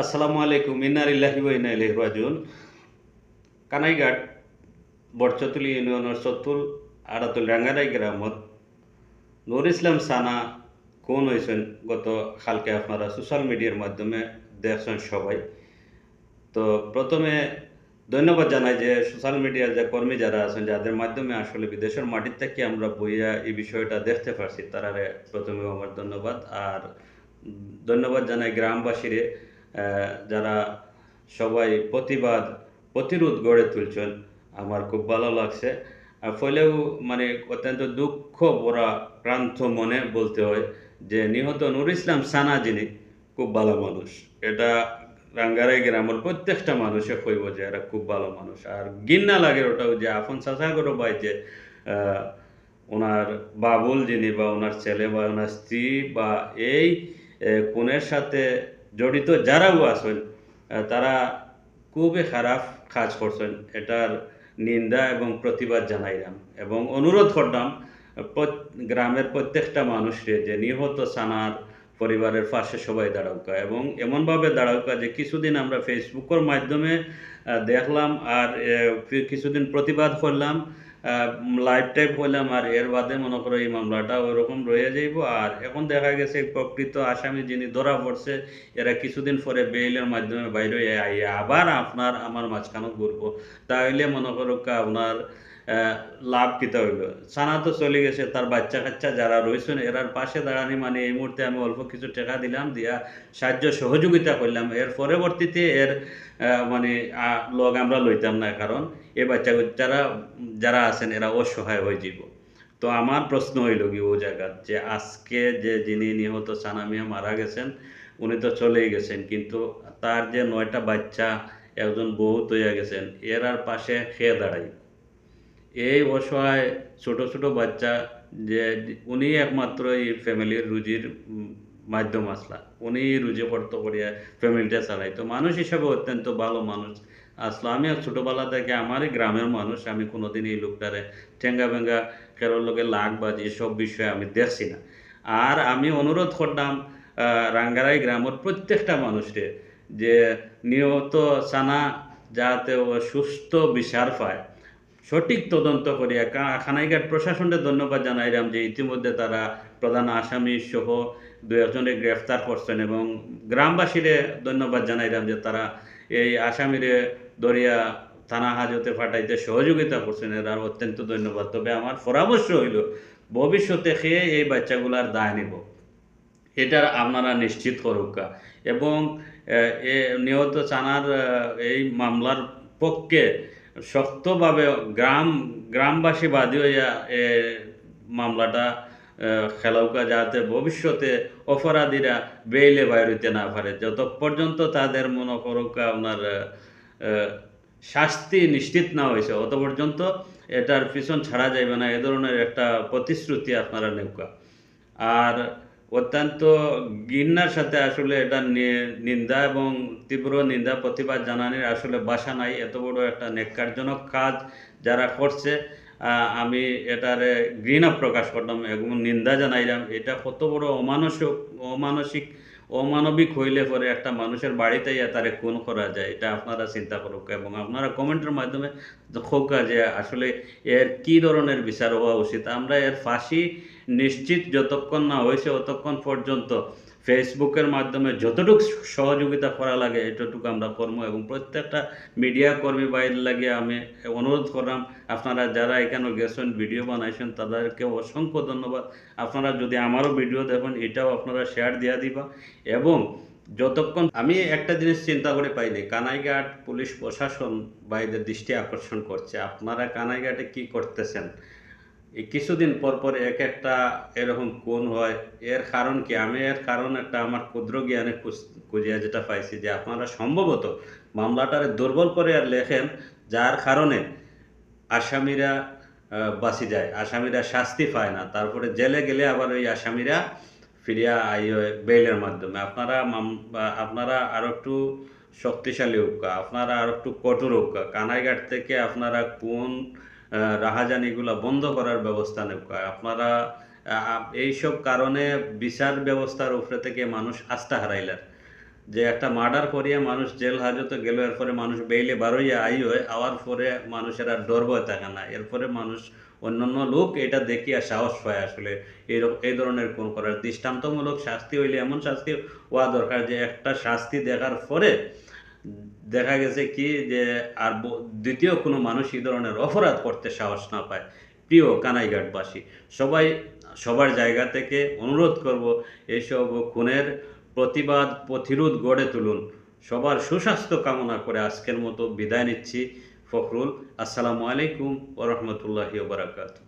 আসসালামু আলাইকুম, ইন্না ইলাইহি কানাইঘাট বরচতুলি ইউনিয়নের চতুল আড়াতুল রাঙ্গারাই গ্রামত। নুর ইসলাম সানা কোন হয়েছেন গত কালকে আপনারা সোশ্যাল মিডিয়ার মাধ্যমে দেখছেন সবাই। তো প্রথমে ধন্যবাদ জানাই যে সোশ্যাল মিডিয়ার যে কর্মী যারা আছেন, যাদের মাধ্যমে আসলে বিদেশের মাটির থেকে আমরা বইয়া এই বিষয়টা দেখতে পারছি তারা প্রথমে আমার ধন্যবাদ। আর ধন্যবাদ জানাই গ্রামবাসীরে। যারা সবাই প্রতিবাদ, প্রতিরোধ গড়ে তুলছেন, আমার খুব ভালো লাগছে। আর ফলেও মানে অত্যন্ত দুঃখ ভরা ক্রান্ত মনে বলতে হয় যে নিহত নুর ইসলাম সানা যিনি, খুব ভালো মানুষ। এটা রাঙ্গারাই গ্রামের প্রত্যেকটা মানুষে কইব যে এরা খুব ভালো মানুষ। আর গিন্না লাগে ওটাও যে চাচা করো ভাই যে ওনার বাবুল যিনি বা ওনার ছেলে বা ওনার স্ত্রী বা এই খুনের সাথে জড়িত যারাও আছেন তারা খুবই খারাপ কাজ করছেন। এটার নিন্দা এবং প্রতিবাদ জানাইলাম এবং অনুরোধ করলাম গ্রামের প্রত্যেকটা মানুষকে যে নিহত সানার পরিবারের পাশে সবাই দাঁড়াউকা। এবং এমনভাবে দাঁড়াউকা যে কিছুদিন আমরা ফেসবুকের মাধ্যমে দেখলাম আর কিছুদিন প্রতিবাদ করলাম। লাইভ টাইপ হইলাম আর এর বাদে মনে করো এই মামলাটা ওইরকম রয়ে যাইব। আর এখন দেখা গেছে প্রকৃত আসামি যিনি ধরা পড়ছে, এরা কিছুদিন পরে বেইলের মাধ্যমে বাইরে আইয়া আবার আপনার আমার মাঝখানে ঘুরবো। তাইলে মনে করো আপনার লাভ কিতা হইল? সানা তো চলে গেছে, তার বাচ্চা কাচ্চা যারা রয়েছেন, এরার পাশে দাঁড়ানি মানে এই মুহূর্তে আমি অল্প কিছু টাকা দিলাম, দিয়া সাহায্য সহযোগিতা করলাম। এর পরবর্তীতে এর মানে লগ আমরা লইতাম না, কারণ এই বাচ্চা যারা যারা আছেন, এরা অসহায় হয়ে যাব তো আমার প্রশ্ন হইল কি, ও জায়গা যে আজকে যে যিনি নিহত সানামিয়া মারা গেছেন, উনি তো চলেই গেছেন, কিন্তু তার যে নয়টা বাচ্চা, একজন বউ তৈয়া গেছেন এর আর পাশে খেয়ে দাঁড়াই। এই অসহায় ছোট ছোট বাচ্চা যে উনি একমাত্র এই ফ্যামিলির রুজির মাধ্যম আসলা। উনি রুজি পড়ত করিয়া ফ্যামিলিটা চালাইতো মানুষ হিসাবে অত্যন্ত ভালো মানুষ। আসলো। আমি ছোটোবেলা থেকে আমারই গ্রামের মানুষ। আমি কোনোদিন এই লোকটারে ঠেঙ্গা ভেঙ্গা খেলোর লোকে লাগ বাজি এসব বিষয়ে আমি দেখছি না। আর আমি অনুরোধ করলাম রাঙ্গারাই গ্রামের প্রত্যেকটা মানুষকে যে নিয়ত সানা যাতে সুস্থ বিচার পায়। সঠিক তদন্ত করিয়া খানাইঘাট প্রশাসনকে ধন্যবাদ জানাইলাম যে ইতিমধ্যে তারা প্রধান আসামি সহ দু একজনে গ্রেফতার করছেন এবং গ্রামবাসীরে ধন্যবাদ জানাইলাম যে তারা এই আসামিরে দরিয়া থানা হাজতে ফাটাইতে সহযোগিতা করছেন। এরা অত্যন্ত ধন্যবাদ। তবে আমার পরামর্শ হইল, ভবিষ্যতে খেয়ে এই বাচ্চাগুলার দায় নিব। এটা আপনারা নিশ্চিত করুকা এবং নিহত চানার এই মামলার পক্ষে শক্তভাবে গ্রাম, গ্রামবাসী বাদী হইয়া এ মামলাটা খেলাউকা যাতে ভবিষ্যতে অপরাধীরা বেইলে বাইর হইতে না পারে। যত পর্যন্ত তাদের মনে করুকা আপনার শাস্তি নিশ্চিত না হয়েছে অত পর্যন্ত এটার পিছন ছাড়া যাইবে না। এ ধরনের একটা প্রতিশ্রুতি আপনারা নেউকা আর অত্যন্ত ঘৃণার সাথে আসলে এটা নিন্দা এবং তীব্র নিন্দা, প্রতিবাদ জানানোর আসলে বাসা নাই। এত বড় একটা নেককারজনক কাজ যারা করছে আমি এটারে ঘৃণা প্রকাশ করলাম এবং নিন্দা জানাইলাম। এটা কত বড় অমানসিক অমানসিক, অমানবিক হইলে পরে একটা মানুষের বাড়িতে ইয়া তারে খুন করা যায়। এটা আপনারা চিন্তা করুক এবং আপনারা কমেন্টের মাধ্যমে হোক যে আসলে এর কি ধরনের বিচার হওয়া উচিত? আমরা এর ফাঁসি নিশ্চিত যতক্ষণ না হয়েছে ততক্ষণ পর্যন্ত ফেসবুকের মাধ্যমে যতটুকু সহযোগিতা করা লাগে, এতটুকু আমরা কর্ম এবং প্রত্যেকটা মিডিয়া কর্মী বাইরে লাগে আমি অনুরোধ করলাম, আপনারা যারা এখানে গেছেন, ভিডিও বানাইছেন, তাদেরকে অসংখ্য ধন্যবাদ। আপনারা যদি আমারও ভিডিও দেখেন, এটাও আপনারা শেয়ার দিয়া দিবা এবং যতক্ষণ আমি একটা জিনিস চিন্তা করে পাইনি, কানাইঘাট পুলিশ প্রশাসন বাইরের দৃষ্টি আকর্ষণ করছে। আপনারা কানাইঘাটে কি করতেছেন? এই কিছুদিন পর পর এক একটা এরকম কোন হয়। এর কারণ কি? আমি এর কারণ একটা আমার ক্ষুদ্র জ্ঞানে খুঁজিয়া যেটা পাইছি যে আপনারা সম্ভবত মামলাটারে দুর্বল করে আর লেখেন, যার কারণে আসামিরা বাঁচি যায়, আসামিরা শাস্তি পায় না। তারপরে জেলে গেলে আবার ওই আসামিরা ফিরিয়া আই বেইলের মাধ্যমে। আপনারা আপনারা আরও একটু শক্তিশালী হোক আপনারা আরও একটু কঠোর হোক কানাইঘাট থেকে আপনারা কোন আহ, রাহাজানিগুলা বন্ধ করার ব্যবস্থা নেব। আপনারা এইসব কারণে বিচার ব্যবস্থার উপরে থেকে মানুষ আস্থা হারাইলার যে একটা মার্ডার করিয়া মানুষ জেল হাজতে গেল এরপরে মানুষ বেইলে বারোইয়া আই হয় আওয়ার পরে মানুষের আর ডর ভয় থাকে না। এরপরে মানুষ অন্যান্য লোক এটা দেখিয়া সাহস পায় আসলে। এই ধরনের কোন করার। দৃষ্টান্তমূলক শাস্তি হইলে এমন শাস্তি হওয়া দরকার যে একটা শাস্তি দেখার পরে দেখা গেছে কি যে আর দ্বিতীয় কোনো মানুষ এই ধরনের অপরাধ করতে সাহস না পায়। প্রিয় কানাইঘাটবাসী, সবাই সবার জায়গা থেকে অনুরোধ করব এইসব খুনের প্রতিবাদ, প্রতিরোধ গড়ে তুলুন। সবার সুস্বাস্থ্য কামনা করে আজকের মতো বিদায় নিচ্ছি। ফখরুল, আসসালামু আলাইকুম ওরহমতুল্লাহি বারাকাতু